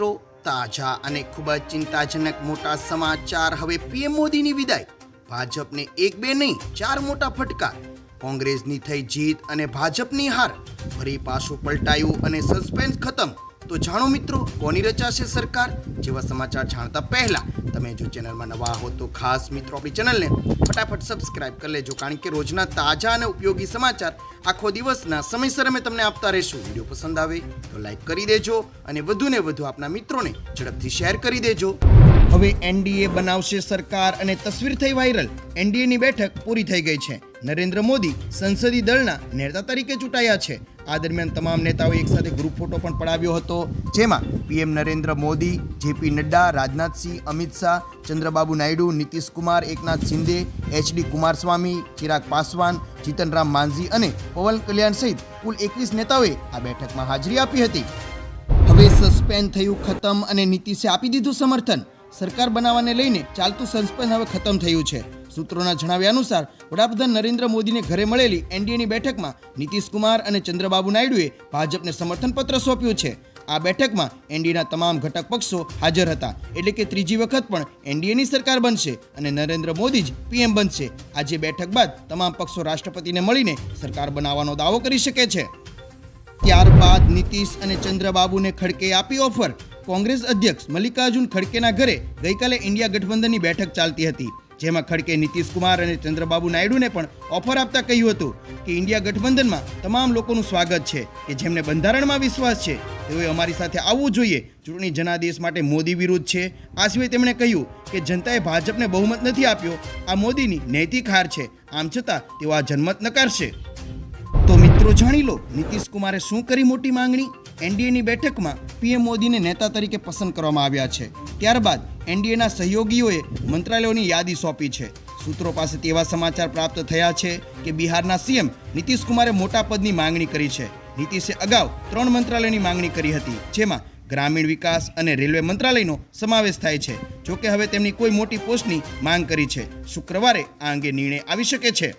મિત્રો, તાજા અને ખૂબ જ ચિંતાજનક મોટા સમાચાર. હવે પીએમ મોદીની વિદાય. ભાજપને એક બે નહીં, ચાર મોટા ફટકાર. કોંગ્રેસની થઈ જીત અને ભાજપની હાર. ફરી પાછું પલટાયું અને સસ્પેન્સ ખતમ. તો જાણો મિત્રો, કોની રચાશે સરકાર? જેવા સમાચાર જાણતા પહેલા તમે જો ચેનલમાં નવા હો તો ખાસ મિત્રો આપણી ચેનલને ફટાફટ સબસ્ક્રાઇબ કરી લેજો, કારણ કે રોજના તાજા અને ઉપયોગી સમાચાર આખો દિવસના સમયસર અમે તમને આપતા રહીશું. વીડિયો પસંદ આવે તો લાઈક કરી દેજો અને વધુને વધુ આપના મિત્રોને ઝડપથી શેર કરી દેજો. હવે એનડીએ બનાવશે સરકાર અને તસવીર થઈ વાયરલ. એનડીએની બેઠક પૂરી થઈ ગઈ છે. નરેન્દ્ર મોદી સંસદીય દળના નેતા તરીકે ચૂંટાયા છે. આ દરમિયાન તમામ નેતાઓએ એકસાથે ગ્રુપ ફોટો પણ પડાવ્યો હતો. જેમાં PM Narendra Modi JP Nadda Rajnath Singh Amit Shah, Chandrababu Naidu, Nitish Kumar, Eknath Shinde HD Kumaraswamy, Chirag Paswan, Jitan Ram Manjhi અને પવન કલ્યાણ સહિત કુલ એકવીસ નેતાઓએ આ બેઠકમાં હાજરી આપી હતી. હવે સસ્પેન્ડ થયું ખતમ અને નીતિશે આપી દીધું સમર્થન. સરકાર બનાવવાને લઈને ચાલતું સસ્પેન્ડ હવે ખતમ થયું છે. સૂત્રોના જણાવ્યા અનુસાર, વડાપ્રધાન નરેન્દ્ર મોદીને ઘરે મળેલી એનડીએની બેઠકમાં નીતિશ કુમાર અને ચંદ્રબાબુ નાયડુએ ભાજપને સમર્થન પત્ર સોંપ્યું છે. આ બેઠકમાં એનડીએના તમામ ઘટક પક્ષો હાજર હતા. એટલે કે ત્રીજી વખત પણ એનડીએની સરકાર બનશે અને નરેન્દ્ર મોદી જ પીએમ બનશે. આજે બેઠક બાદ તમામ પક્ષો રાષ્ટ્રપતિને મળીને સરકાર બનાવવાનો દાવો કરી શકે છે. ત્યારબાદ નીતિશ અને ચંદ્રબાબુને ખડકે આપી ઓફર. કોંગ્રેસ અધ્યક્ષ મલ્લિકાર્જુન ખડકેના ઘરે ગઈકાલે ઇન્ડિયા ગઠબંધનની બેઠક ચાલતી હતી. જેમાં ખડકે નીતિશકુમાર અને ચંદ્રબાબુ નાયડુને પણ ઓફર આપતા કહ્યું હતું કે ઇન્ડિયા ગઠબંધનમાં તમામ લોકોનું સ્વાગત છે કે જેમને બંધારણમાં વિશ્વાસ છે. તેઓએ અમારી સાથે આવવું જોઈએ. ચૂંટણી જનાદેશ માટે મોદી વિરુદ્ધ છે. આ સિવાય તેમણે કહ્યું કે જનતાએ ભાજપને બહુમત નથી આપ્યો. આ મોદીની નૈતિક હાર છે. આમ છતાં તેઓ આ જનમત નકારશે. તો મિત્રો જાણી લો નીતિશ કુમારે શું કરી મોટી માંગણી? એનડીએની બેઠકમાં પીએમ મોદીને નેતા તરીકે પસંદ કરવામાં આવ્યા છે. ત્યારબાદ એનડીએના સહયોગીઓએ મંત્રાલયોની યાદી સોંપી છે. સૂત્રો પાસેથી એવા સમાચાર પ્રાપ્ત થયા છે કે બિહારના સીએમ નીતિશ કુમારે મોટા પદની માંગણી કરી છે. નીતિશે અગાઉ ત્રણ મંત્રાલયની માંગણી કરી હતી, જેમાં ગ્રામીણ વિકાસ અને રેલવે મંત્રાલયનો સમાવેશ થાય છે. જોકે હવે તેમની કોઈ મોટી પોસ્ટની માંગ કરી છે. શુક્રવારે આ અંગે નિર્ણય આવી શકે છે.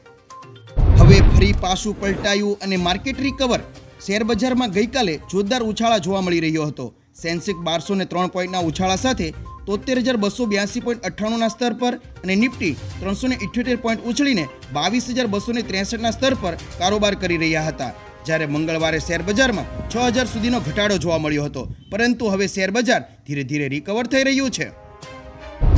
હવે ફરી પાછું પલટાયું અને માર્કેટ રિકવર શેર બજારમાં ગઈકાલે જોરદાર ઉછાળા જોવા મળી રહ્યો હતો. સેન્સેક્સ બારસો ને ત્રણ પોઈન્ટના ઉછાળા સાથે તોતેર હજાર બસો બ્યાસી પોઈન્ટ અઠ્ઠાણુંના સ્તર પર અને નિફ્ટી ત્રણસો ને ઇઠ્યોતેર પોઈન્ટ ઉછળીને બાવીસ હજાર બસો ને ત્રેસઠના સ્તર પર કારોબાર કરી રહ્યા હતા. જ્યારે મંગળવારે શેર બજારમાં છ હજાર સુધીનો ઘટાડો જોવા મળ્યો હતો. પરંતુ હવે શેર બજાર ધીરે ધીરે રિકવર થઈ રહ્યું છે.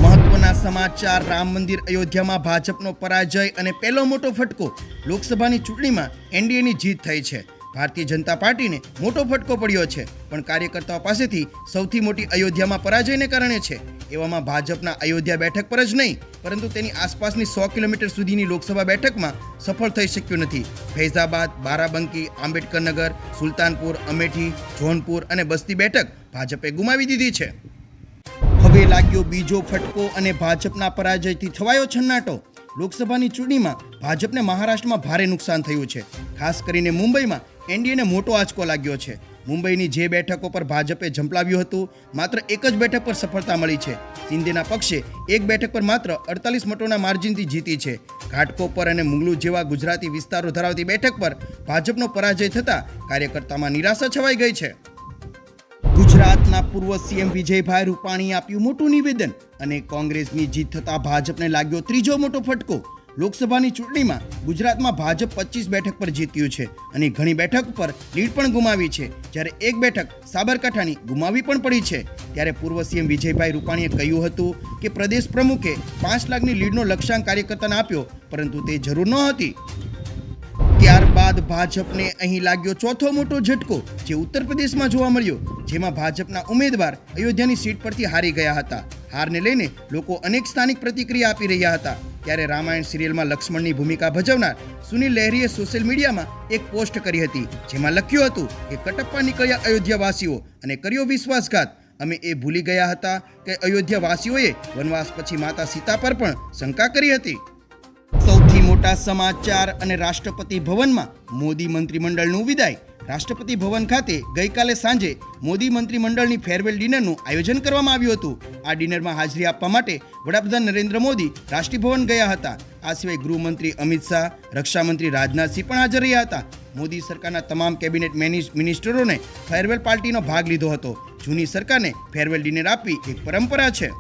મહત્વના સમાચાર, રામ મંદિર, અયોધ્યામાં ભાજપનો પરાજય અને પહેલો મોટો ફટકો લોકસભાની ચૂંટણીમાં એનડીએની જીત થઈ છે. ભારતીય જનતા પાર્ટીને મોટો ફટકો પડ્યો છે. પણ કાર્યકર્તાઓ પાસેથી સૌથી મોટી અયોધ્યામાં પરાજયને કારણે છે. એવામાં ભાજપના અયોધ્યા બેઠક પર જ નહીં, પરંતુ તેની આસપાસની સો કિલોમીટર સુધીની લોકસભા બેઠકમાં સફળ થઈ શક્યું નથી. ફૈઝાબાદ, બારાબંકી, આંબેડકરનગર, સુલતાનપુર, અમેઠી, જોનપુર અને બસ્તી બેઠક ભાજપે ગુમાવી દીધી છે. હવે લાગ્યો બીજો ફટકો અને ભાજપના પરાજયથી થવાયો છન્નાટો. લોકસભાની ચૂંટણીમાં ભાજપને મહારાષ્ટ્રમાં ભારે નુકસાન થયું છે. ખાસ કરીને મુંબઈમાં એનડીએને મોટો આંચકો લાગ્યો છે. મુંબઈની જે બેઠકો પર ભાજપે ઝંપલાવ્યું હતું, માત્ર એક જ બેઠક પર સફળતા મળી છે. શિંદેના પક્ષે એક બેઠક પર માત્ર અડતાલીસ મતોના માર્જિનથી જીતી છે. ઘાટકોપર અને મુંગલુ જેવા ગુજરાતી વિસ્તારો ધરાવતી બેઠક પર ભાજપનો પરાજય થતાં કાર્યકર્તામાં નિરાશા છવાઈ ગઈ છે. ગુજરાતના પૂર્વ સીએમ વિજયભાઈ રૂપાણીએ આપ્યું મોટું નિવેદન અને કોંગ્રેસની જીત થતાં ભાજપને લાગ્યો ત્રીજો મોટો ફટકો. લોકસભાની ચૂંટણીમાં ગુજરાતમાં ભાજપ પચીસ બેઠક પર જીત્યું છે અને ઘણી બેઠક પર લીડ પણ ગુમાવી છે. જ્યારે એક બેઠક સાબરકાંઠાની ગુમાવી પણ પડી છે. ત્યારે પૂર્વ સીએમ વિજયભાઈ રૂપાણીએ કહ્યું હતું કે પ્રદેશ પ્રમુખે પાંચ લાખની લીડનો લક્ષ્યાંક કાર્યકર્તાને આપ્યો, પરંતુ તે જરૂર નહોતી. ત્યારબાદ ભાજપને અહીં લાગ્યો ચોથો મોટો ઝટકો, જે ઉત્તર પ્રદેશમાં જોવા મળ્યો, જેમાં ભાજપના ઉમેદવાર અયોધ્યાની સીટ પરથી હારી ગયા હતા. હારને લઈને લોકો અનેક સ્થાનિક પ્રતિક્રિયા આપી રહ્યા હતા. ત્યારે રામાયણ સિરિયલમાં લક્ષ્મણની ભૂમિકા ભજવનાર સુનિલ લહેરીએ સોશિયલ મીડિયામાં એક પોસ્ટ કરી હતી, જેમાં લખ્યું હતું કે કટપ્પા નીકળ્યા અયોધ્યાવાસીઓ અને કર્યો વિશ્વાસઘાત. અમે એ ભૂલી ગયા હતા કે અયોધ્યાવાસીઓએ વનવાસ પછી માતા સીતા પર પણ શંકા કરી હતી. સૌથી મોટા સમાચાર અને રાષ્ટ્રપતિ ભવનમાં મોદી મંત્રીમંડળનું વિદાય. રાષ્ટ્રપતિ ભવન ખાતે ગઈકાલે સાંજે મોદી મંત્રીમંડળની ફેરવેલ ડિનરનું આયોજન કરવામાં આવ્યું હતું. આ ડિનરમાં હાજરી આપવા માટે વડાપ્રધાન નરેન્દ્ર મોદી રાષ્ટ્રીય ભવન ગયા હતા. આ સિવાય ગૃહમંત્રી અમિત શાહ, રક્ષામંત્રી રાજનાથસિંહ પણ હાજર રહ્યા હતા. મોદી સરકારના તમામ કેબિનેટ મેનિસ- મિનિસ્ટરોને ફેરવેલ પાર્ટીનો ભાગ લીધો હતો. જૂની સરકારને ફેરવેલ ડિનર આપવી એક પરંપરા છે.